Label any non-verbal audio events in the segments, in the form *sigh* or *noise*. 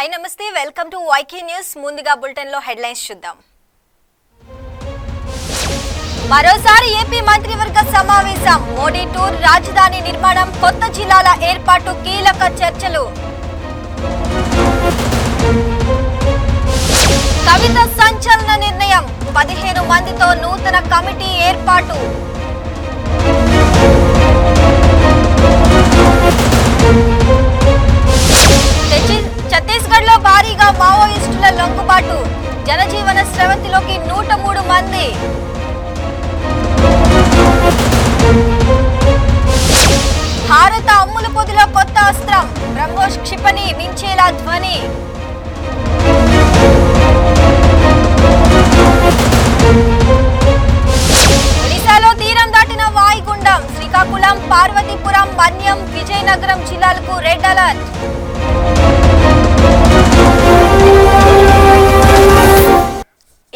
Hi నమస్తే. Welcome to YK news. ముందుగా బులెటిన్లో హెడ్లైన్స్ చూద్దాం. మరోసారి ఏపీ మంత్రివర్గ సమావేశం. మోడీ టూర్ రాజధాని నిర్మాణం కొత్త జిల్లాల ఏర్పాటు కీలక చర్చలు. కవిత సంచలన నిర్ణయం. పదిహేను మందితో నూతన కమిటీ ఏర్పాటు. ఛత్తీస్గఢ్ లో భారీగా మావోయిస్టుల లొంగుబాటు. జనజీవన స్రవంతిలోకి నూట మూడు మంది. భారత అమ్ముల పొదిలో కొత్త అస్త్రం. బ్రహ్మోస్ క్షిపణి మించేలా ధ్వని. ఒడిశాలో తీరం దాటిన వాయుగుండం శ్రీకాకుళం పార్వతీపురం మన్యం విజయనగరం జిల్లాలకు రెడ్ అలర్ట్.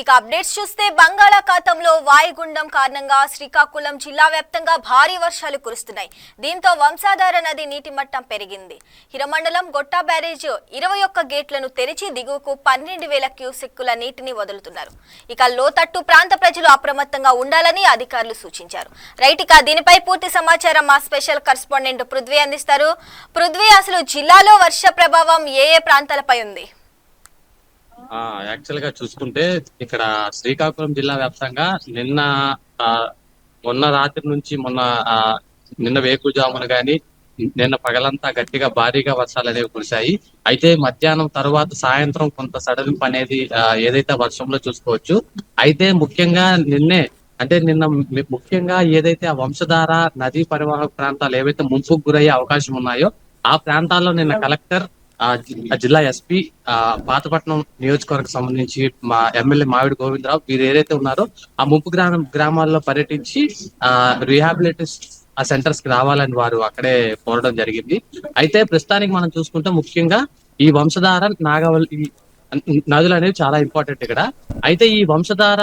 ఇక అప్డేట్స్ చూస్తే బంగాళాఖాతంలో వాయుగుండం కారణంగా శ్రీకాకుళం జిల్లా వ్యాప్తంగా భారీ వర్షాలు కురుస్తున్నాయి. దీంతో వంశాధార నది నీటి మట్టం పెరిగింది. హిరమండలం గొట్టా బ్యారేజ్ ఇరవై ఒక్క గేట్లను తెరిచి దిగువకు పన్నెండు వేల క్యూసెక్కుల నీటిని వదులుతున్నారు. ఇక లోతట్టు ప్రాంత ప్రజలు అప్రమత్తంగా ఉండాలని అధికారులు సూచించారు. రైట్ ఇక దీనిపై పూర్తి సమాచారం మా స్పెషల్ కరెస్పాండెంట్ పృథ్వీ అందిస్తారు. పృథ్వీ అసలు జిల్లాలో వర్ష ప్రభావం ఏ ఏ ప్రాంతాలపై ఉంది? ఆ యాక్చువల్గా చూసుకుంటే ఇక్కడ శ్రీకాకుళం జిల్లా వ్యాప్తంగా నిన్న ఆ, మొన్న రాత్రి నుంచి మొన్న ఆ, నిన్న వేకుజామున గాని నిన్న పగలంతా గట్టిగా భారీగా వర్షాలు అనేవి కురిశాయి. అయితే మధ్యాహ్నం తర్వాత సాయంత్రం కొంత సడలింపు అనేది ఆ, ఏదైతే వర్షంలో చూసుకోవచ్చు. అయితే ముఖ్యంగా నిన్నే అంటే నిన్న మి- ముఖ్యంగా ఏదైతే ఆ వంశధార నదీ పరివాహక ప్రాంతాలు ఏవైతే ముంపుకు గురయ్యే అవకాశం ఉన్నాయో ఆ ప్రాంతాల్లో నిన్న కలెక్టర్ ఆ జిల్లా ఎస్పీ ఆ పాతపట్నం నియోజకవర్గం సంబంధించి మా ఎమ్మెల్యే మావిడి గోవిందరావు వీరు ఏదైతే ఉన్నారో ఆ ముంపు గ్రామం గ్రామాల్లో పర్యటించి ఆ రిహాబిలిటేషన్ ఆ సెంటర్స్కి రావాలని వారు అక్కడే కోరడం జరిగింది. అయితే ప్రస్తుతానికి మనం చూసుకుంటే ముఖ్యంగా ఈ వంశధార నాగవల్లి నదులు అనేవి చాలా ఇంపార్టెంట్ ఇక్కడ. అయితే ఈ వంశధార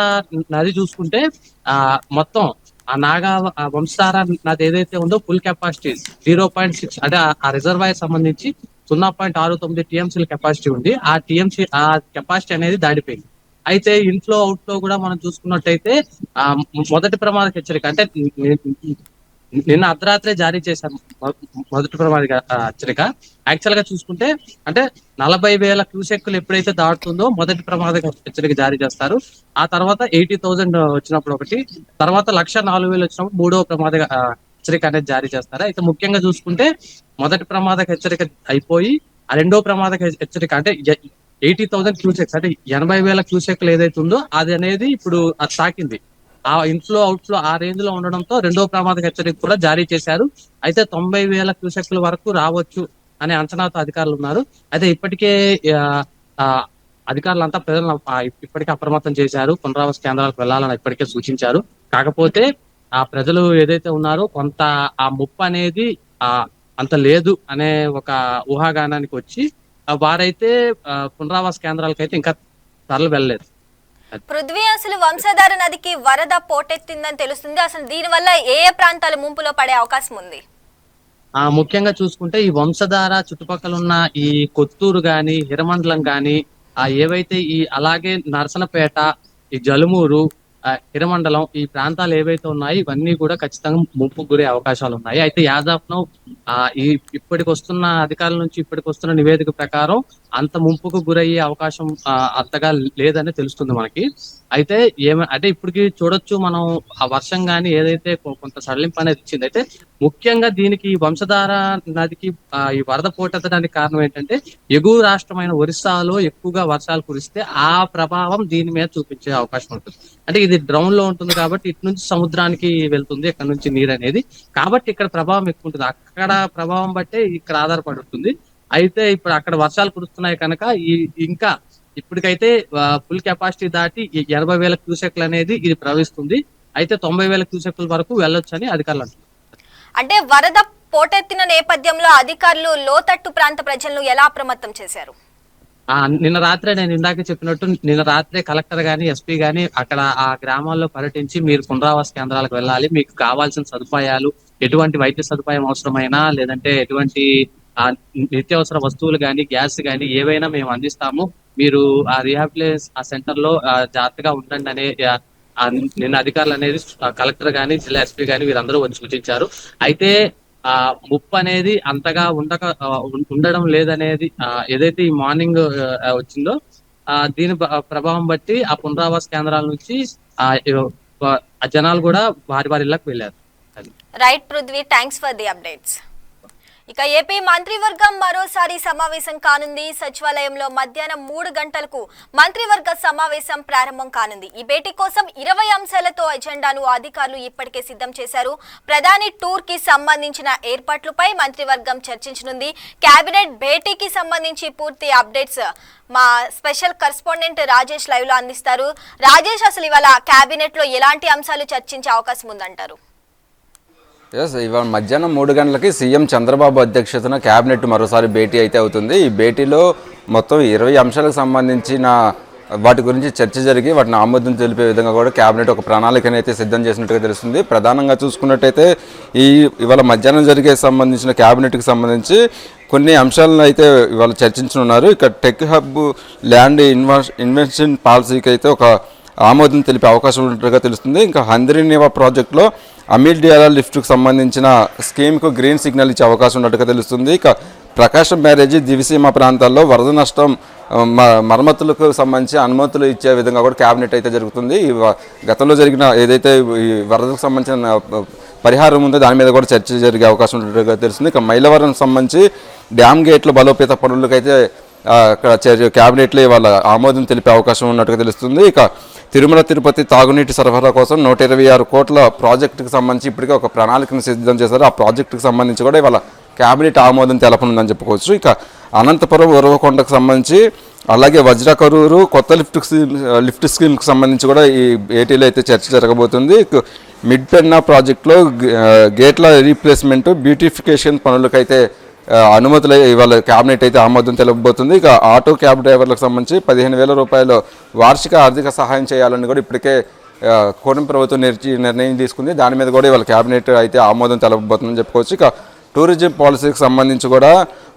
నది చూసుకుంటే ఆ మొత్తం ఆ నాగా వంశధార నది ఏదైతే ఉందో full capacity zero point six అంటే ఆ రిజర్వాయర్ సంబంధించి సున్నా పాయింట్ ఆరు తొమ్మిది టీఎంసీల కెపాసిటీ ఉంది. ఆ టీఎంసీ ఆ కెపాసిటీ అనేది దాడిపోయింది అయితే ఇన్ఫ్లో అవుట్లో కూడా మనం చూసుకున్నట్టయితే ఆ మొదటి ప్రమాద హెచ్చరిక అంటే నిన్న అర్ధరాత్రే జారీ చేశారు మొదటి ప్రమాద హెచ్చరిక. యాక్చువల్గా చూసుకుంటే అంటే నలభై వేల క్యూసెక్కులు ఎప్పుడైతే దాటుతుందో మొదటి ప్రమాద హెచ్చరిక జారీ చేస్తారు. ఆ తర్వాత ఎయిటీ థౌసండ్ వచ్చినప్పుడు ఒకటి తర్వాత లక్ష నాలుగు వేలు వచ్చినప్పుడు మూడో ప్రమాద హెచ్చరిక అనేది జారీ చేస్తారు. అయితే ముఖ్యంగా చూసుకుంటే మొదటి ప్రమాద హెచ్చరిక అయిపోయి ఆ రెండో ప్రమాద హెచ్చరిక అంటే ఎయిటీ థౌసండ్ క్యూసెక్స్ అంటే ఎనభై వేల క్యూసెక్లు ఏదైతే ఉందో అది అనేది ఇప్పుడు అది తాకింది. ఆ ఇన్ఫ్లో అవుట్ఫ్లో ఆ రేంజ్లో ఉండడంతో రెండో ప్రమాద హెచ్చరిక కూడా జారీ చేశారు. అయితే తొంభై వేల క్యూసెక్ల వరకు రావచ్చు అనే అంచనాతో అధికారులు ఉన్నారు. అయితే ఇప్పటికే ఆ, అధికారులంతా ప్రజలను ఇప్పటికే అప్రమత్తం చేశారు. పునరావాస కేంద్రాలకు వెళ్ళాలని ఇప్పటికే సూచించారు. కాకపోతే ఆ ప్రజలు ఏదైతే ఉన్నారో కొంత ఆ ముప్పు అనేది ఆ అంత లేదు అనే ఒక ఊహాగానానికి వచ్చి వారైతే పునరావాస కేంద్రాలకైతే ఇంకా తరలి వెళ్ళలేదు. పృథ్వీ అసలు వంశధార నదికి వరద పోటెత్తిందని తెలుస్తుంది. అసలు దీనివల్ల ఏ ఏ ప్రాంతాలు ముంపులో పడే అవకాశం ఉంది? ఆ ముఖ్యంగా చూసుకుంటే ఈ వంశధార చుట్టుపక్కల ఉన్న ఈ కొత్తూరు గాని హిరమండలం గాని ఆ ఏవైతే ఈ అలాగే నరసనపేట ఈ జలుమూరు ఆ, ఈ ప్రాంతాలు ఏవైతే ఉన్నాయో ఇవన్నీ కూడా ఖచ్చితంగా ముప్పు గురే అవకాశాలు ఉన్నాయి. అయితే యాదాప్ను ఆ ఈ ఇప్పటికి వస్తున్న అధికారుల నుంచి ఇప్పటికి వస్తున్న నివేదిక ప్రకారం అంత ముంపుకు గురయ్యే అవకాశం అంతగా లేదని తెలుస్తుంది మనకి. అయితే ఏమ అంటే ఇప్పటికి చూడొచ్చు మనం ఆ వర్షం గాని ఏదైతే కొంత సడలింపు అనేది ఇచ్చింది అయితే ముఖ్యంగా దీనికి వంశధార నదికి ఈ వరద పోటెత్తడానికి కారణం ఏంటంటే ఎగువ రాష్ట్రమైన ఒరిస్సాలో ఎక్కువగా వర్షాలు కురిస్తే ఆ ప్రభావం దీని మీద చూపించే అవకాశం ఉంటుంది. అంటే ఇది డ్రౌన్లో ఉంటుంది కాబట్టి ఇటు నుంచి సముద్రానికి వెళ్తుంది ఇక్కడ నుంచి నీరు అనేది. కాబట్టి ఇక్కడ ప్రభావం ఎక్కువ ఉంటుంది. అక్కడ ప్రభావం బట్టే ఇక్కడ ఆధారపడి ఉంటుంది. అయితే ఇప్పుడు అక్కడ వర్షాలు కురుస్తున్నాయి కనుక ఈ ఇంకా ఇప్పటికైతే ఫుల్ కెపాసిటీ దాటి ఎనభై వేల క్యూసెక్లు అనేది ఇది ప్రవహిస్తుంది. అయితే తొంభై వేల క్యూసెక్ల వరకు వెళ్ళొచ్చు అని అధికారులు అంటున్నారు. అంటే వరద పోటెత్తిన నేపథ్యంలో అధికారులు లోతట్టు ప్రాంత ప్రజలను ఎలా అప్రమత్తం చేశారు? నిన్న రాత్రే నేను ఇందాక చెప్పినట్టు నిన్న రాత్రే కలెక్టర్ గాని ఎస్పీ గాని అక్కడ ఆ గ్రామాల్లో పర్యటించి మీరు పునరావాస కేంద్రాలకు వెళ్ళాలి. మీకు కావాల్సిన సదుపాయాలు ఎటువంటి వైద్య సదుపాయం అవసరమైనా లేదంటే ఎటువంటి ఆ నిత్యావసర వస్తువులు కానీ గ్యాస్ కానీ ఏవైనా మేము అందిస్తాము. మీరు ఆ రీహాబిలిటేషన్ ఆ సెంటర్లో జాగ్రత్తగా ఉండండి అనే నిన్న అధికారులు అనేది కలెక్టర్ గాని జిల్లా ఎస్పీ గాని వీరందరూ వచ్చి సూచించారు. అయితే ఆ ముప్పు అనేది అంతగా ఉండక ఉండడం లేదనేది ఆ, ఏదైతే ఈ మార్నింగ్ వచ్చిందో ఆ దీని ప్రభావం బట్టి ఆ పునరావాస కేంద్రాల నుంచి ఆ జనాలు కూడా వారి వారి ఇళ్ళకి వెళ్ళారు. Right Prithvi thanks for the updates. ఇక ఏపీ మంత్రివర్గం మరోసారి సమావేశం కానుంది. సచివాలయంలో మధ్యాహ్నం మూడు గంటలకు మంత్రివర్గ సమావేశం ప్రారంభం కానుంది. ఈ భేటీ కోసం ఇరవై అంశాలతో ఎజెండాను అధికారులు ఇప్పటికే సిద్ధం చేశారు. ప్రధాని టూర్కి సంబంధించిన ఏర్పాట్లపై మంత్రివర్గం చర్చించనుంది. కేబినెట్ భేటీకి సంబంధించి పూర్తి అప్డేట్స్ మా స్పెషల్ కరెస్పాండెంట్ రాజేష్ లైవ్లో అందిస్తారు. రాజేష్ అసలు ఇవాళ కేబినెట్లో ఎలాంటి అంశాలు చర్చించే అవకాశం ఉందంటారు? ఎస్ ఇవాళ మధ్యాహ్నం మూడు గంటలకి సీఎం చంద్రబాబు అధ్యక్షతన కేబినెట్ మరోసారి భేటీ అయితే అవుతుంది. ఈ భేటీలో మొత్తం ఇరవై అంశాలకు సంబంధించిన వాటి గురించి చర్చ జరిగి వాటిని ఆమోదం తెలిపే విధంగా కూడా కేబినెట్ ఒక ప్రణాళికను అయితే సిద్ధం చేసినట్టుగా తెలుస్తుంది. ప్రధానంగా చూసుకున్నట్టయితే ఈ ఇవాళ మధ్యాహ్నం జరిగే సంబంధించిన కేబినెట్కి సంబంధించి కొన్ని అంశాలను అయితే ఇవాళ చర్చించనున్నారు. ఇక tech hub land invest invention పాలసీకి అయితే ఒక ఆమోదం తెలిపే అవకాశం ఉన్నట్టుగా తెలుస్తుంది. ఇంకా హంద్రీనివా ప్రాజెక్టులో అమీల్ డియాలా లిఫ్ట్కు సంబంధించిన స్కీమ్కు గ్రీన్ సిగ్నల్ ఇచ్చే అవకాశం ఉన్నట్టుగా తెలుస్తుంది. ఇక ప్రకాశం బ్యారేజీ దివిసీమ ప్రాంతాల్లో వరద నష్టం మ- మరమ్మతులకు సంబంధించి అనుమతులు ఇచ్చే విధంగా కూడా క్యాబినెట్ అయితే జరుగుతుంది. ఈ గతంలో జరిగిన ఏదైతే ఈ వరదకు సంబంధించిన పరిహారం ఉందో దాని మీద కూడా చర్చ జరిగే అవకాశం ఉన్నట్టుగా తెలుస్తుంది. ఇక మైలవరం సంబంధించి డ్యామ్ గేట్లు బలోపేత పనులకైతే అయితే అక్కడ చర్చ క్యాబినెట్లో ఇవాళ ఆమోదం తెలిపే అవకాశం ఉన్నట్టుగా తెలుస్తుంది. ఇక తిరుమల తిరుపతి తాగునీటి సరఫరా కోసం నూట ఇరవై ఆరు కోట్ల ప్రాజెక్టుకు సంబంధించి ఇప్పటికే ఒక ప్రణాళికను సిద్ధం చేశారు. ఆ ప్రాజెక్టుకు సంబంధించి కూడా ఇవాళ క్యాబినెట్ ఆమోదం తెలపనుందని చెప్పుకోవచ్చు. ఇక అనంతపురం ఉరవకొండకు సంబంధించి అలాగే వజ్రకరూరు కొత్త లిఫ్ట్ స్కీమ్ లిఫ్ట్ స్కీమ్కి సంబంధించి కూడా ఈ ఏటీలో అయితే చర్చ జరగబోతుంది. మిడ్ పెన్నా ప్రాజెక్టులో గేట్ల రీప్లేస్మెంట్ బ్యూటిఫికేషన్ పనులకైతే అనుమతులు ఇవాళ క్యాబినెట్ అయితే ఆమోదం తెలపబోతుంది. ఇక ఆటో క్యాబ్ డ్రైవర్లకు సంబంధించి పదిహేను వేల రూపాయలు వార్షిక ఆర్థిక సహాయం చేయాలని కూడా ఇప్పటికే ఆ, కూటమి ప్రభుత్వం నిర్చి నిర్ణయం తీసుకుంది. దాని మీద కూడా ఇవాళ క్యాబినెట్ అయితే ఆమోదం తెలపబోతుందని చెప్పుకోవచ్చు. ఇక టూరిజం పాలసీకి సంబంధించి కూడా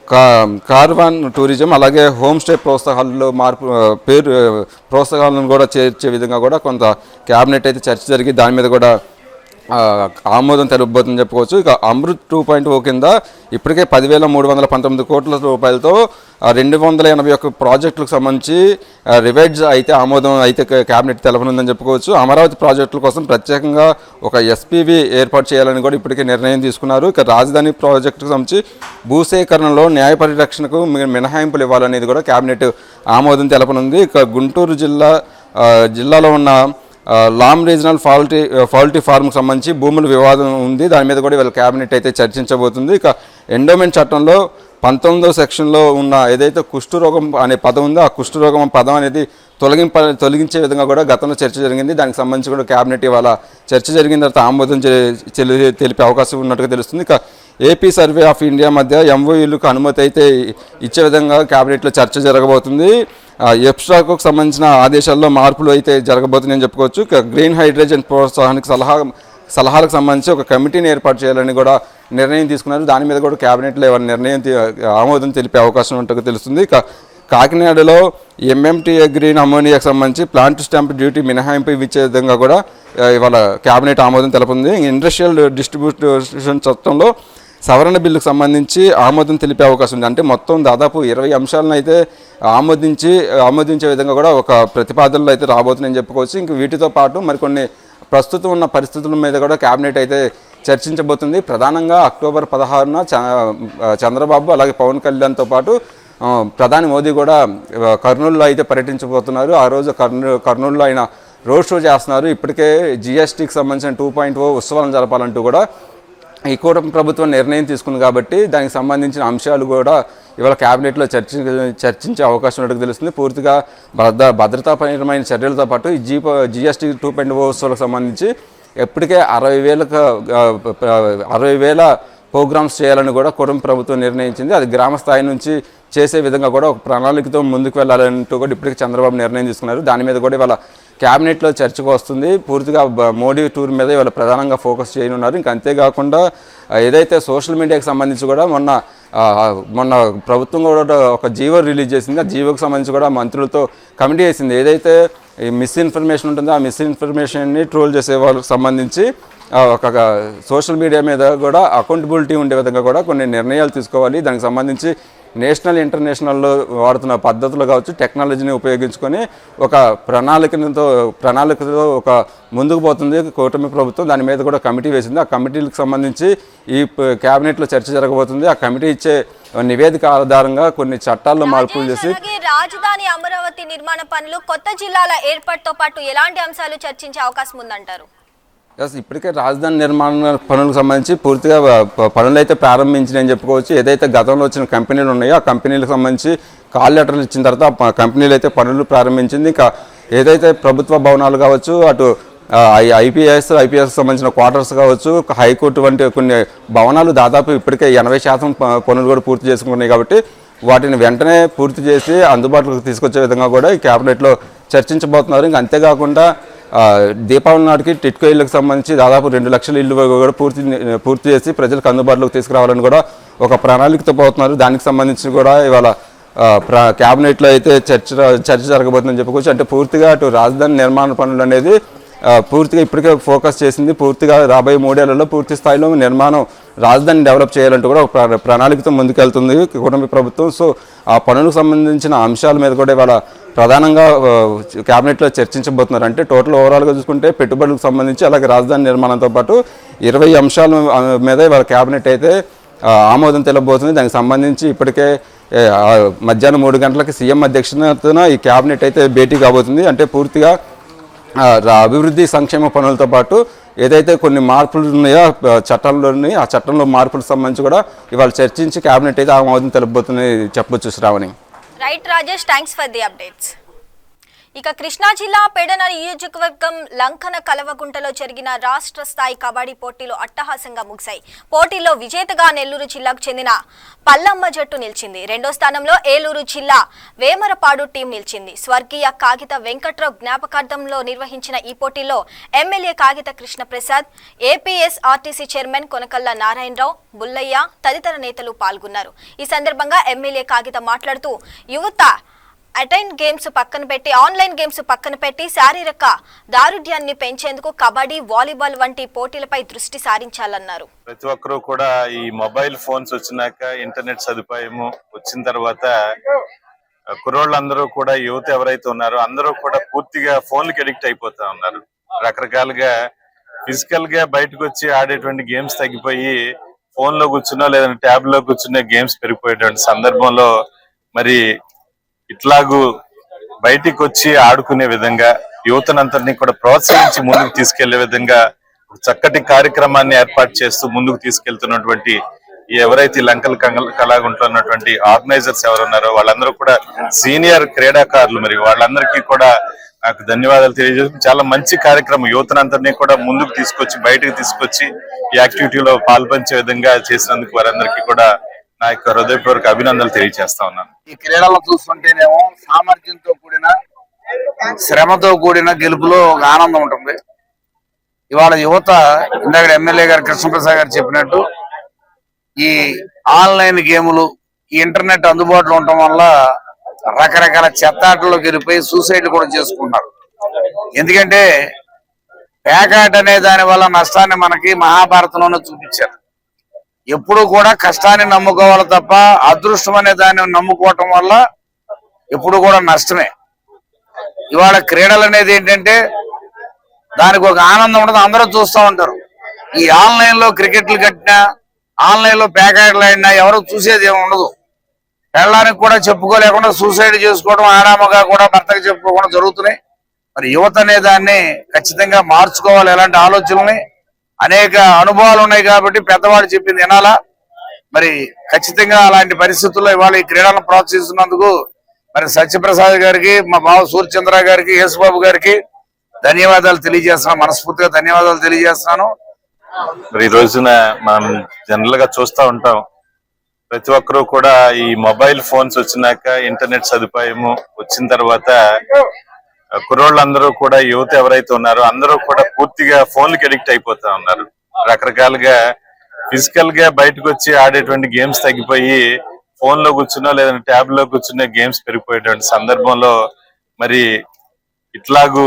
కా కార్వాన్ టూరిజం అలాగే హోమ్ స్టే ప్రోత్సాహాల్లో మార్పు పేరు ప్రోత్సాహాలను కూడా చేర్చే విధంగా కూడా కొంత క్యాబినెట్ అయితే చర్చ జరిగి దాని మీద కూడా ఆమోదం తెలుపబోతుందని చెప్పుకోవచ్చు. ఇక అమృత్ టూ పాయింట్ ఓ కింద ఇప్పటికే పదివేల మూడు వందల పంతొమ్మిది కోట్ల రూపాయలతో రెండు వందల ఎనభై ఒక్క ప్రాజెక్టులకు సంబంధించి ఆ, రివైజ్ అయితే ఆమోదం అయితే క్యాబినెట్ కేబినెట్ తెలపనుందని చెప్పుకోవచ్చు. అమరావతి ప్రాజెక్టుల కోసం ప్రత్యేకంగా ఒక ఎస్పీవి ఏర్పాటు చేయాలని కూడా ఇప్పటికే నిర్ణయం తీసుకున్నారు. ఇక రాజధాని ప్రాజెక్టుకు సంబంధించి భూసేకరణలో న్యాయ పరిరక్షణకు మినహాయింపులు ఇవ్వాలనేది కూడా కేబినెట్ ఆమోదం తెలపనుంది. ఇక గుంటూరు జిల్లా జిల్లాలో ఉన్న లామ్ రీజనల్ ఫాల్టీ ఫాల్టీ ఫార్మ్కి సంబంధించి భూముల వివాదం ఉంది. దాని మీద కూడా వీళ్ళ క్యాబినెట్ అయితే చర్చించబోతుంది. ఇక ఎండోమెంట్ చట్టంలో పంతొమ్మిదవ సెక్షన్లో ఉన్న ఏదైతే కుష్ఠరోగం అనే పదం ఉందో ఆ కుష్ఠరోగం పదం అనేది తొలగింప తొలగించే విధంగా కూడా గతంలో చర్చ జరిగింది. దానికి సంబంధించి కూడా క్యాబినెట్ ఇవాళ చర్చ జరిగిన తర్వాత ఆమోదం తెలిపే అవకాశం ఉన్నట్టుగా తెలుస్తుంది. ఇక ఏపీ సర్వే ఆఫ్ ఇండియా మధ్య ఎంఓయూలకు అనుమతి అయితే ఇచ్చే విధంగా క్యాబినెట్లో చర్చ జరగబోతుంది. ఎఫ్స్ట్రాకు ఎప్స్ట్రాకు సంబంధించిన ఆదేశాల్లో మార్పులు అయితే జరగబోతున్నాయని చెప్పుకోవచ్చు. గ్రీన్ హైడ్రోజన్ ప్రోత్సాహానికి సలహా సలహాలకు సంబంధించి ఒక కమిటీని ఏర్పాటు చేయాలని కూడా నిర్ణయం తీసుకున్నారు. దాని మీద కూడా క్యాబినెట్లో ఏమైనా నిర్ణయం ఆమోదం తెలిపే అవకాశం ఉంటుందో తెలుస్తుంది. కాకినాడలో ఎంఎంటీఏ గ్రీన్ అమోనియాకి సంబంధించి ప్లాంట్ స్టాంప్ డ్యూటీ మినహాయింపు ఇచ్చే విధంగా కూడా ఇవాళ క్యాబినెట్ ఆమోదం తెలుపుంది ఇండస్ట్రియల్ డిస్ట్రిబ్యూషన్ చట్టంలో సవరణ బిల్లుకు సంబంధించి ఆమోదం తెలిపే అవకాశం ఉంది. అంటే మొత్తం దాదాపు ఇరవై అంశాలను అయితే ఆమోదించి ఆమోదించే విధంగా కూడా ఒక ప్రతిపాదనలు అయితే రాబోతున్నాయని చెప్పుకోవచ్చు. ఇంక వీటితో పాటు మరికొన్ని ప్రస్తుతం ఉన్న పరిస్థితుల మీద కూడా కేబినెట్ అయితే చర్చించబోతుంది. ప్రధానంగా అక్టోబర్ పదహారున చ- చంద్రబాబు అలాగే పవన్ కళ్యాణ్తో పాటు ప్రధాని మోదీ కూడా కర్నూలులో అయితే పర్యటించబోతున్నారు. ఆ రోజు కర్నూలు కర్నూలులో ఆయన రోడ్ షో చేస్తున్నారు. ఇప్పటికే జిఎస్టీకి సంబంధించిన టూ పాయింట్ ఓ ఉత్సవాలను జరపాలంటూ కూడా ఈ కూటమి ప్రభుత్వం నిర్ణయం తీసుకుంది కాబట్టి దానికి సంబంధించిన అంశాలు కూడా ఇవాళ క్యాబినెట్లో చర్చి చర్చించే అవకాశం ఉన్నట్టు తెలుస్తుంది. పూర్తిగా భద్ర భద్రతాపరమైన చర్యలతో పాటు ఈ G GST two point O ఉత్సవాలకు సంబంధించి ఎప్పటికే అరవై వేలకు అరవై వేల ప్రోగ్రామ్స్ చేయాలని కూడా కుటుంబ ప్రభుత్వం నిర్ణయించింది. అది గ్రామ స్థాయి నుంచి చేసే విధంగా కూడా ఒక ప్రణాళికతో ముందుకు వెళ్ళాలంటూ కూడా ఇప్పటికే చంద్రబాబు నిర్ణయం తీసుకున్నారు. దాని మీద కూడా ఇవాళ క్యాబినెట్లో చర్చకు వస్తుంది. పూర్తిగా మోడీ టూర్ మీద ఇవాళ ప్రధానంగా ఫోకస్ చేయనున్నారు. ఇంకా అంతేకాకుండా ఏదైతే సోషల్ మీడియాకి సంబంధించి కూడా మొన్న మొన్న ప్రభుత్వం కూడా ఒక జీవో రిలీజ్ చేసింది. ఆ జీవోకి సంబంధించి కూడా మంత్రులతో కమిటీ వేసింది. ఏదైతే ఈ మిస్ఇన్ఫర్మేషన్ ఉంటుందో ఆ మిస్ఇన్ఫర్మేషన్ని ట్రోల్ చేసే వాళ్ళకి సంబంధించి ఒక సోషల్ మీడియా మీద కూడా అకౌంటబిలిటీ ఉండే విధంగా కూడా కొన్ని నిర్ణయాలు తీసుకోవాలి. దానికి సంబంధించి నేషనల్ ఇంటర్నేషనల్లో వాడుతున్న పద్ధతులు కావచ్చు టెక్నాలజీని ఉపయోగించుకొని ఒక ప్రణాళికతో ప్రణాళికతో ఒక ముందుకు పోతుంది కూటమి ప్రభుత్వం. దాని మీద కూడా కమిటీ వేసింది. ఆ కమిటీలకు సంబంధించి ఈ క్యాబినెట్లో చర్చ జరగబోతుంది. ఆ కమిటీ ఇచ్చే నివేదిక ఆధారంగా కొన్ని చట్టాల్లో మార్పులు చేసి రాజధాని అమరావతి నిర్మాణ పనులు కొత్త జిల్లాల ఏర్పాటుతో పాటు ఎలాంటి అంశాలు చర్చించే అవకాశం ఉందంటారు? అసలు ఇప్పటికే రాజధాని నిర్మాణ పనులకు సంబంధించి పూర్తిగా పనులు అయితే ప్రారంభించినాయని చెప్పుకోవచ్చు. ఏదైతే గతంలో వచ్చిన కంపెనీలు ఉన్నాయో ఆ కంపెనీలకు సంబంధించి కాల్ లెటర్లు ఇచ్చిన తర్వాత కంపెనీలు అయితే పనులు ప్రారంభించింది. ఇంకా ఏదైతే ప్రభుత్వ భవనాలు కావచ్చు అటు ఐపీఎస్ ఐపీఎస్ సంబంధించిన క్వార్టర్స్ కావచ్చు హైకోర్టు వంటి కొన్ని భవనాలు దాదాపు ఇప్పటికే ఎనభై శాతం పనులు కూడా పూర్తి చేసుకున్నాయి కాబట్టి వాటిని వెంటనే పూర్తి చేసి అందుబాటులోకి తీసుకొచ్చే విధంగా కూడా ఈ క్యాబినెట్లో చర్చించబోతున్నారు. ఇంకా అంతేకాకుండా దీపావళి నాటికి టిట్కో ఇళ్ళకు సంబంధించి దాదాపు రెండు లక్షల ఇల్లు కూడా పూర్తి పూర్తి చేసి ప్రజలకు అందుబాటులోకి తీసుకురావాలని కూడా ఒక ప్రణాళికతో పోతున్నారు. దానికి సంబంధించి కూడా ఇవాళ ప్ర క్యాబినెట్లో అయితే చర్చ చర్చ జరగబోతుందని చెప్పుకోవచ్చు. అంటే పూర్తిగా అటు రాజధాని నిర్మాణ పనులు అనేది పూర్తిగా ఇప్పటికే ఫోకస్ చేసింది. పూర్తిగా రాబోయే మూడేళ్ళలో పూర్తి స్థాయిలో నిర్మాణం రాజధాని డెవలప్ చేయాలంటూ కూడా ఒక ప్రణాళికతో ముందుకెళ్తుంది కుటుంబ ప్రభుత్వం. సో ఆ పనులకు సంబంధించిన అంశాల మీద కూడా ఇవాళ ప్రధానంగా క్యాబినెట్లో చర్చించబోతున్నారు. అంటే టోటల్ ఓవరాల్గా చూసుకుంటే పెట్టుబడులకు సంబంధించి అలాగే రాజధాని నిర్మాణంతో పాటు ఇరవై అంశాల మీద ఇవాళ క్యాబినెట్ అయితే ఆమోదం తెలబోతుంది. దానికి సంబంధించి ఇప్పటికే మధ్యాహ్నం మూడు గంటలకి సీఎం అధ్యక్షతన ఈ క్యాబినెట్ అయితే భేటీ కాబోతుంది. అంటే పూర్తిగా అభివృద్ధి సంక్షేమ పనులతో పాటు ఏదైతే కొన్ని మార్పులు ఉన్నాయో చట్టంలోని ఆ చట్టంలో మార్పులకు సంబంధించి కూడా ఇవాళ చర్చించి క్యాబినెట్ అయితే ఆమోదం తెలుపుతుంది చెప్పొచ్చు Sravani. Right Rajesh thanks for the updates ఇక కృష్ణా జిల్లా పెడన నియోజకవర్గం లంకన కలవగుంటలో జరిగిన రాష్ట్ర స్థాయి కబడ్డీ పోటీలు అట్టహాసంగా ముగిశాయి. పోటీల్లో విజేతగా నెల్లూరు జిల్లాకు చెందిన పల్లమ్మ జట్టు నిలిచింది. రెండో స్థానంలో ఏలూరు జిల్లా వేమరపాడు టీం నిలిచింది. స్వర్గీయ కాగిత వెంకట్రావు జ్ఞాపకార్థంలో నిర్వహించిన ఈ పోటీల్లో MLA Kagita Krishnaprasad APS RTC chairman Konakalla Narayanarao Bullaiah తదితర నేతలు పాల్గొన్నారు. ఈ సందర్భంగా ఎమ్మెల్యే కాగిత మాట్లాడుతూ యువత అటైన్ గేమ్స్ పక్కన పెట్టి ఆన్లైన్ గేమ్స్ పక్కన పెట్టి శారీరక దారుఢ్యాన్ని పెంచేందుకు కబడ్డీ వాలీబాల్ వంటి పోటీలపై దృష్టి సారించాలన్నారు. ప్రతి ఒక్కరూ కూడా ఈ మొబైల్ ఫోన్స్ వచ్చినాక ఇంటర్నెట్ సదుపాయము వచ్చిన తర్వాత కుర్రోళ్ళందరూ కూడా యువత ఎవరైతే ఉన్నారో అందరూ కూడా పూర్తిగా ఫోన్లకి అడిక్ట్ అయిపోతా ఉన్నారు. రకరకాలుగా ఫిజికల్గా బయటకు వచ్చి ఆడేటువంటి గేమ్స్ తగ్గిపోయి ఫోన్లో కూర్చున్నా లేదంటే ట్యాబ్లో కూర్చునే గేమ్స్ పెరిగిపోయేటువంటి సందర్భంలో మరి ఇట్లాగూ బయటికి వచ్చి ఆడుకునే విధంగా యువతనంతరినీ కూడా ప్రోత్సహించి ముందుకు తీసుకెళ్ళే విధంగా చక్కటి కార్యక్రమాన్ని ఏర్పాటు చేస్తూ ముందుకు తీసుకెళ్తున్నటువంటి ఎవరైతే లంకల కళాగుంట్లో ఉన్నటువంటి ఆర్గనైజర్స్ ఎవరున్నారో వాళ్ళందరూ కూడా సీనియర్ క్రీడాకారులు మరి వాళ్ళందరికీ కూడా నాకు ధన్యవాదాలు తెలియజేసి చాలా మంచి కార్యక్రమం యువతనంతరినీ కూడా ముందుకు తీసుకొచ్చి బయటకు తీసుకొచ్చి ఈ యాక్టివిటీలో పాల్పంచే విధంగా చేసినందుకు వారందరికీ కూడా నా యొక్క హృదయపూర్వక అభినందనలు తెలియజేస్తా ఉన్నాను. ఈ క్రీడలు చూస్తుంటేనేమో సామర్థ్యంతో కూడిన శ్రమతో కూడిన గెలుపులో ఒక ఆనందం ఉంటుంది. ఇవాళ యువత ఇందాక ఎమ్మెల్యే గారు కృష్ణప్రసాద్ గారు చెప్పినట్టు ఈ ఆన్లైన్ గేములు ఈ ఇంటర్నెట్ అందుబాటులో ఉండటం వల్ల రకరకాల చెత్తాటల్లో గెలిపోయి సూసైడ్ కూడా చేసుకుంటున్నారు. ఎందుకంటే పేకాట్ అనే దాని వల్ల నష్టాన్ని మనకి మహాభారతంలోనే చూపించారు. ఎప్పుడు కూడా కష్టాన్ని నమ్ముకోవాలి తప్ప అదృష్టం అనే దాన్ని నమ్ముకోవటం వల్ల ఎప్పుడు కూడా నష్టమే. ఇవాళ క్రీడలు అనేది ఏంటంటే దానికి ఒక ఆనందం ఉండదు అందరూ చూస్తూ ఉంటారు. ఈ ఆన్లైన్లో క్రికెట్లు కట్టినా ఆన్లైన్లో ప్యాకెట్లు అయినా ఎవరు చూసేది ఏమి ఉండదు. వెళ్ళడానికి కూడా చెప్పుకోలేకుండా సూసైడ్ చేసుకోవడం ఆరామగా కూడా భర్తకు చెప్పుకోకుండా జరుగుతున్నాయి. మరి యువత అనే దాన్ని ఖచ్చితంగా మార్చుకోవాలి ఎలాంటి ఆలోచనల్ని అనేక అనుభవాలు ఉన్నాయి కాబట్టి పెద్దవాడు చెప్పింది వినాలా? మరి ఖచ్చితంగా అలాంటి పరిస్థితుల్లో ఇవాళ ఈ క్రీడలను ప్రోత్సహిస్తున్నందుకు మరి సత్యప్రసాద్ గారికి మా బావ సూర్యచంద్ర గారికి యేసుబాబు గారికి ధన్యవాదాలు తెలియజేస్తున్నాను. మనస్ఫూర్తిగా ధన్యవాదాలు తెలియజేస్తున్నాను. మరి ఈ రోజున మనం జనరల్గా చూస్తూ ఉంటాం. ప్రతి ఒక్కరూ కూడా ఈ మొబైల్ ఫోన్స్ వచ్చినాక ఇంటర్నెట్ సదుపాయము వచ్చిన తర్వాత కుర్రోళ్ళందరూ కూడా యువత ఎవరైతే ఉన్నారో అందరూ కూడా పూర్తిగా ఫోన్లకి అడిక్ట్ అయిపోతా ఉన్నారు. రకరకాలుగా ఫిజికల్గా బయటకు వచ్చి ఆడేటువంటి గేమ్స్ తగ్గిపోయి ఫోన్లో కూర్చున్నా లేదంటే ట్యాబ్లో కూర్చున్న గేమ్స్ పెరిగిపోయేటువంటి సందర్భంలో మరి ఇట్లాగూ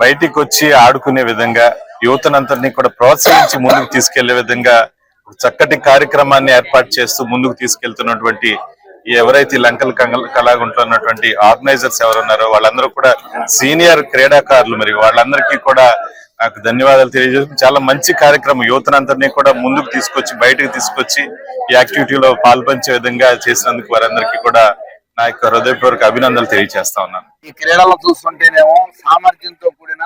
బయటికి వచ్చి ఆడుకునే విధంగా యువతనంతరినీ కూడా ప్రోత్సహించి ముందుకు తీసుకెళ్ళే విధంగా చక్కటి కార్యక్రమాన్ని ఏర్పాటు చేస్తూ ముందుకు తీసుకెళ్తున్నటువంటి ఎవరైతే లంకల్ కళాగుంట్లో ఉన్నటువంటి ఆర్గనైజర్స్ ఎవరున్నారో వాళ్ళందరూ కూడా సీనియర్ క్రీడాకారులు మరి వాళ్ళందరికీ కూడా నాకు ధన్యవాదాలు తెలియజేసి చాలా మంచి కార్యక్రమం. యువతనందరినీ కూడా ముందుకు తీసుకొచ్చి బయటకు తీసుకొచ్చి ఈ యాక్టివిటీలో పాల్పంచే విధంగా చేసినందుకు వారందరికీ కూడా నా యొక్క హృదయపూర్వక అభినందనలు తెలియజేస్తా ఉన్నాను. ఈ క్రీడలో చూస్తుంటేనేమో సామర్థ్యంతో కూడిన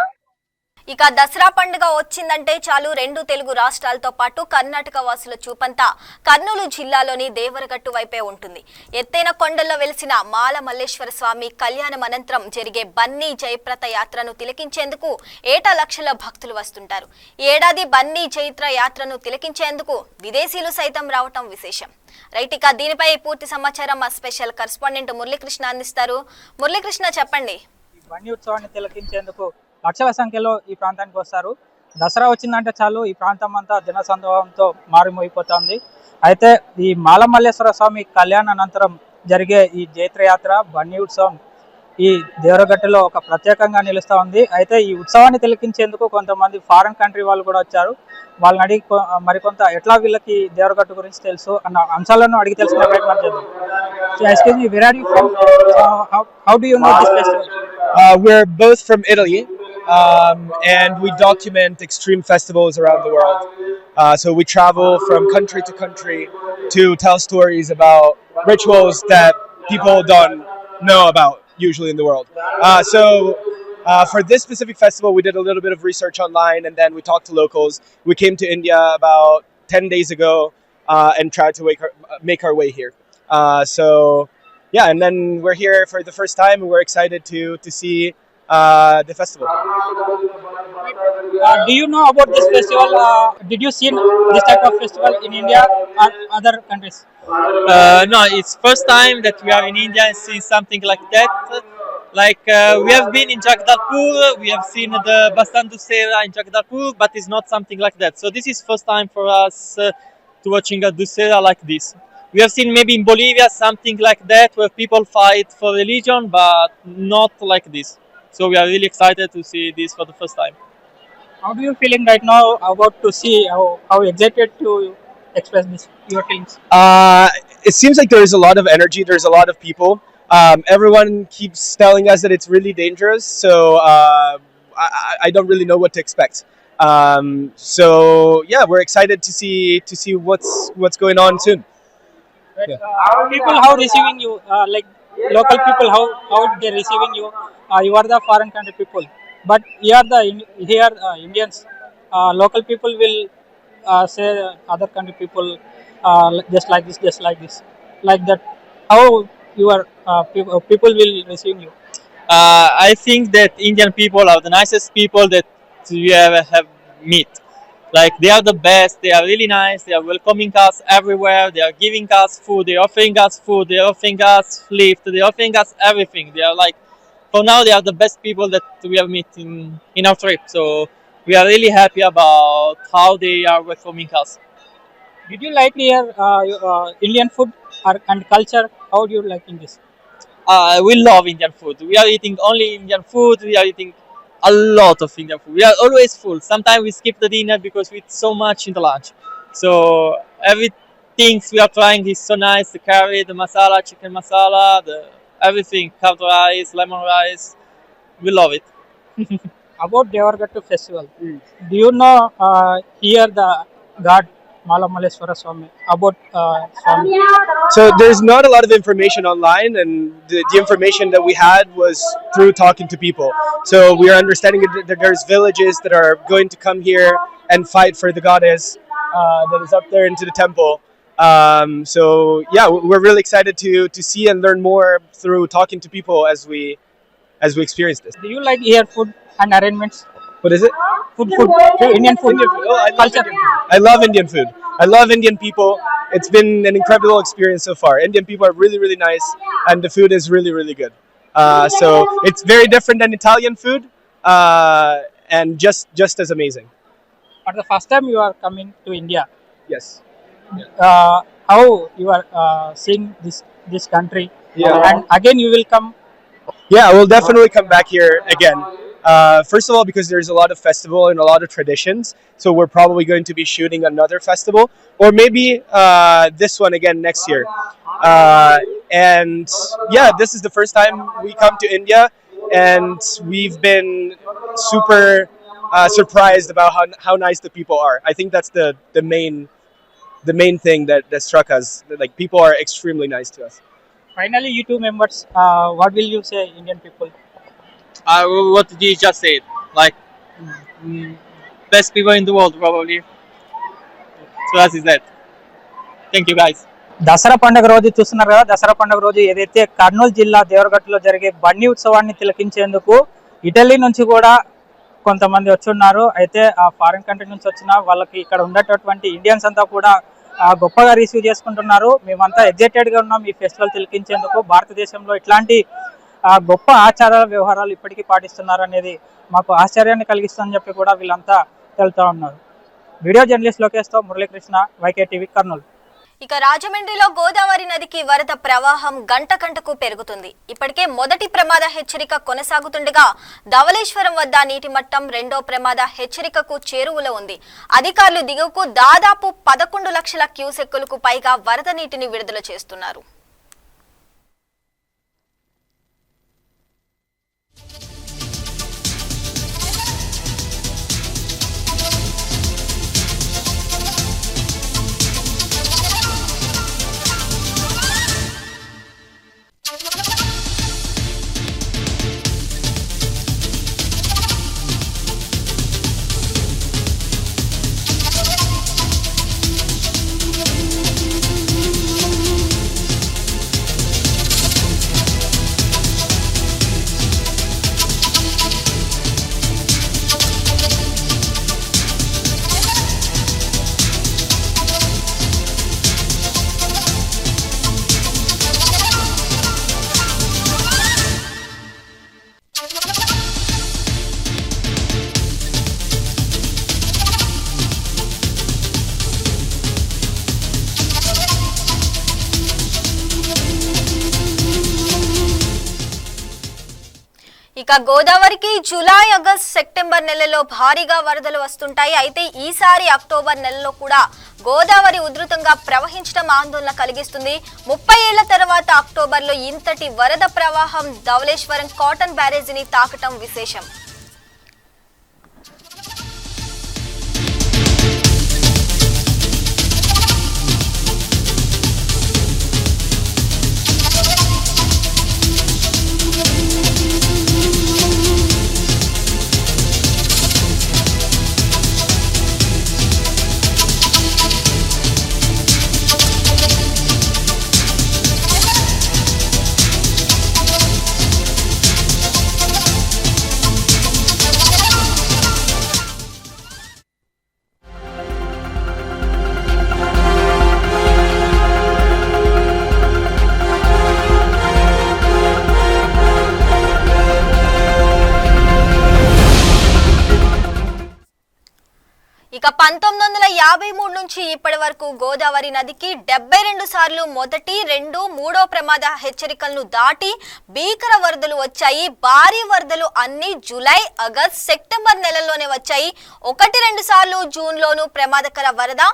ఇక దసరా పండుగ వచ్చిందంటే చాలు రెండు తెలుగు రాష్ట్రాలతో పాటు కర్ణాటక వాసుల చూపంతా కర్నూలు జిల్లాలోని దేవరగట్టు వైపే ఉంటుంది. ఎత్తైన కొండల్లో వెలిసిన మాల మల్లేశ్వర స్వామి కళ్యాణం అనంతరం జరిగే బన్నీ జయప్రత యాత్రను తిలకించేందుకు ఏటా లక్షల భక్తులు వస్తుంటారు. ఈ ఏడాది బన్నీ జైత్ర యాత్రను తిలకించేందుకు విదేశీయులు సైతం రావటం విశేషం. రైట్ ఇక దీనిపై పూర్తి సమాచారం మా స్పెషల్ కరెస్పాండెంట్ మురళీకృష్ణ అందిస్తారు. మురళీకృష్ణ చెప్పండి. బన్నీ ఉత్సవాన్ని తిలకించేందుకు లక్షల సంఖ్యలో ఈ ప్రాంతానికి వస్తారు. దసరా వచ్చిందంటే చాలు ఈ ప్రాంతం అంతా జనసందోహంతో మారుమోగిపోతుంది. అయితే ఈ మాలమల్లేశ్వర స్వామి కళ్యాణ అనంతరం జరిగే ఈ జైత్రయాత్ర బన్నీ ఉత్సవం ఈ దేవరగట్టలో ఒక ప్రత్యేకంగా నిలుస్తూ ఉంది. అయితే ఈ ఉత్సవాన్ని తిలకించేందుకు కొంతమంది ఫారెన్ కంట్రీ వాళ్ళు కూడా వచ్చారు. వాళ్ళని అడిగి మరికొంత ఎట్లా వీళ్ళకి దేవరగట్టు గురించి తెలుసు అన్న అంశాలను అడిగి తెలుసుకునే ప్రయత్నం చేద్దాం. Excuse me where from how do you know this Uh, we're both from Italy, um, and we document extreme festivals around the world. Uh, so we travel from country to country to tell stories about rituals that people don't know about usually in the world. Uh, so uh, for this specific festival, we did a little bit of research online, and then we talked to locals. We came to India about ten days ago uh, and tried to make our, make our way here. Uh, so yeah, and then we're here for the first time, and we're excited to to see uh, the festival. Uh, do you know about this festival? Uh, did you see this type of festival in India or other countries? Uh, no, it's first time that we are in India and see something like that. Like uh, we have been in Jagdalpur, we have seen the Bastandu Sera in Jagdalpur, but it's not something like that. So this is first time for us uh, to watching a Dussera like this. We have seen maybe in Bolivia something like that where people fight for religion, but not like this. So we are really excited to see this for the first time. How do you feeling right now about to see how, how excited to express this your feelings? Uh, it seems like there's a lot of energy. There's a lot of people. Um, everyone keeps telling us that it's really dangerous, so uh, I, I- I don't really know what to expect. Um, so yeah, we're excited to see to see what's what's going on soon. Right? Uh, people how receiving you? Uh, like local people how how they receiving you? Uh, you are the foreign country people, but here the here uh, Indians, uh, local people will uh, say other country people uh, just like this, just like this, like that. How your uh, people people will receive you? uh, I think that Indian people are the nicest people that we ever have meet. Like they are the best. They are really nice. They are welcoming us everywhere. They are giving us food. They are offering us food. They are offering us lift. They are offering us everything. They are like, for now, they are the best people that we have met in in our trip. So we are really happy about how they are welcoming us. Did you like here uh, uh, Indian food and culture? How do you liking this? uh, we love Indian food. We are eating only Indian food. We are eating a lot of Indian food. We are always full. Sometimes we skip the dinner because we eat so much in the lunch. So everything we are trying is so nice. The curry, the masala, chicken masala, the everything, curd rice, lemon rice. We love it. *laughs* about Devargattu festival. Do you know uh, here the god Malamaleswara Swami about uh, Swami? So there's not a lot of information online, and the, the information that we had was through talking to people. So we are understanding that that there's villages that are going to come here and fight for the goddess uh, that is up there into the temple. Um, so yeah, we- we're really excited to to see and learn more through talking to people as we as we experience this. Do you like here food and arrangements? What is it? Food, food, Indian food, Indian food. Oh, I love culture. Indian food. I love Indian food. I love Indian people. It's been an incredible experience so far. Indian people are really, really nice, and the food is really, really good. Uh, so it's very different than Italian food, uh, and just just as amazing. But the first time you are coming to India. Yes. Uh, how you are uh, seeing this this country? Yeah. And again you will come. Yeah, we'll definitely come back here again. Uh, first of all, because there's a lot of festival and a lot of traditions, so we're probably going to be shooting another festival, or maybe uh, this one again next year. Uh, and yeah, this is the first time we come to India, and we've been super uh, surprised about how, how nice the people are. I think that's the the main the main thing that, that struck us. Like people are extremely nice to us. Finally, you two members, uh, what will you say, Indian people? Uh, what did you just say? Like, mm, best people in the world, probably. So that is that. Thank you, guys. Dussehra పండుగ రోజు చూస్తున్నారు కదా దసరా పండుగ రోజు ఏదైతే కర్నూలు జిల్లా దేవరగట్టులో జరిగే బండి ఉత్సవాన్ని తిలకించేందుకు ఇటలీ నుంచి కూడా కొంతమంది వచ్చి ఉన్నారు అయితే ఆ ఫారిన్ కంట్రీ నుంచి వచ్చిన వాళ్ళకి ఇక్కడ ఉండేటటువంటి ఇండియన్స్ అంతా కూడా గొప్పగా రిసీవ్ చేసుకుంటున్నారు మేమంతా ఎగ్జైటెడ్గా ఉన్నాం ఈ ఫెస్టివల్ తిలకించేందుకు భారతదేశంలో ఇట్లాంటి ఆ, గొప్ప ఆచార వ్యవహారాలు ఇప్పటికీ పాటిస్తున్నారు అనేది మాకు ఆశ్చర్యాన్ని కలిగిస్తుందని చెప్పి కూడా వీళ్ళంతా తెలుతా ఉన్నారు. Video journalist లోకేష్తో Muralikrishna Y K TV Kurnool. ఇక రాజమండ్రిలో గోదావరి నదికి వరద ప్రవాహం గంట గంటకు పెరుగుతుంది. ఇప్పటికే మొదటి ప్రమాద హెచ్చరిక కొనసాగుతుండగా ధవళేశ్వరం వద్ద నీటి మట్టం రెండో ప్రమాద హెచ్చరికకు చేరువలో ఉంది. అధికారులు దిగువకు దాదాపు పదకొండు లక్షల క్యూసెక్కులకు పైగా వరద నీటిని విడుదల చేస్తున్నారు. I'm ఇక గోదావరికి జూలై ఆగస్ట్ సెప్టెంబర్ నెలలో భారీగా వరదలు వస్తుంటాయి. అయితే ఈసారి అక్టోబర్ నెలలో కూడా గోదావరి ఉధృతంగా ప్రవహించడం ఆందోళన కలిగిస్తుంది. ముప్పై ఏళ్ళ తర్వాత అక్టోబర్లో ఇంతటి వరద ప్రవాహం ధవళేశ్వరం కాటన్ బ్యారేజీని తాకటం విశేషం. గోదావరి నదికి డెబ్బై రెండు సార్లు మొదటి రెండు మూడో ప్రమాద హెచ్చరికలను దాటి భీకర వరదలు వచ్చాయి. భారీ వరదలు అన్ని జూలై ఆగస్ట్ సెప్టెంబర్ నెలల్లోనే వచ్చాయి. ఒకటి రెండు సార్లు జూన్లోనూ ప్రమాదకర వరద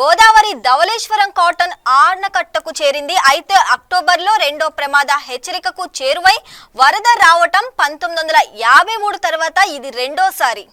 గోదావరి ధవళేశ్వరం కాటన్ ఆనకట్టకు చేరింది. అయితే అక్టోబర్లో రెండో ప్రమాద హెచ్చరికకు చేరువై వరద రావటం పంతొమ్మిది వందల యాభై మూడు తర్వాత ఇది రెండోసారి.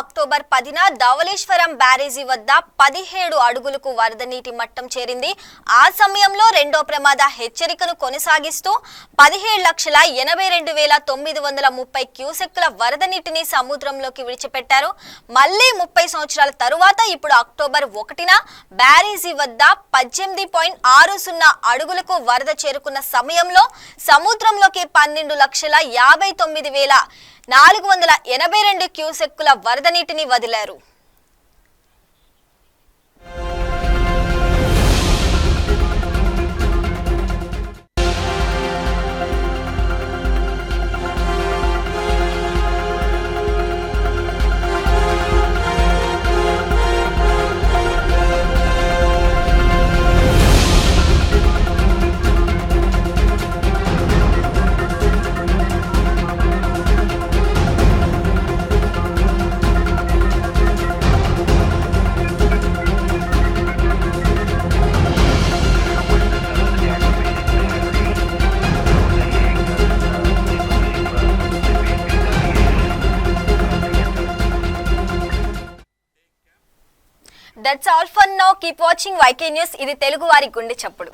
అక్టోబర్ పదిన ధవళేశ్వరం బ్యారేజీ వద్ద పదిహేడు అడుగులకు వరద నీటి మట్టం చేరింది. ఆ సమయంలో రెండో ప్రమాద హెచ్చరికను కొనసాగిస్తూ పదిహేడు లక్షల ఎనభై రెండు వేల తొమ్మిది వందల ముప్పై క్యూసెక్కుల వరద నీటిని సముద్రంలోకి విడిచిపెట్టారు. మళ్ళీ ముప్పై సంవత్సరాల తరువాత ఇప్పుడు అక్టోబర్ ఒకటిన బ్యారేజీ వద్ద పద్దెనిమిది పాయింట్ ఆరు సున్నా అడుగులకు వరద చేరుకున్న సమయంలో సముద్రంలోకి పన్నెండు లక్షల యాభై తొమ్మిది వేల నాలుగు వందల ఎనభై రెండు క్యూసెక్కుల వరద నీటిని వదిలారు. కీప్ వాచింగ్ వైకే న్యూస్ ఇది తెలుగు వారి గుండె చప్పుడు.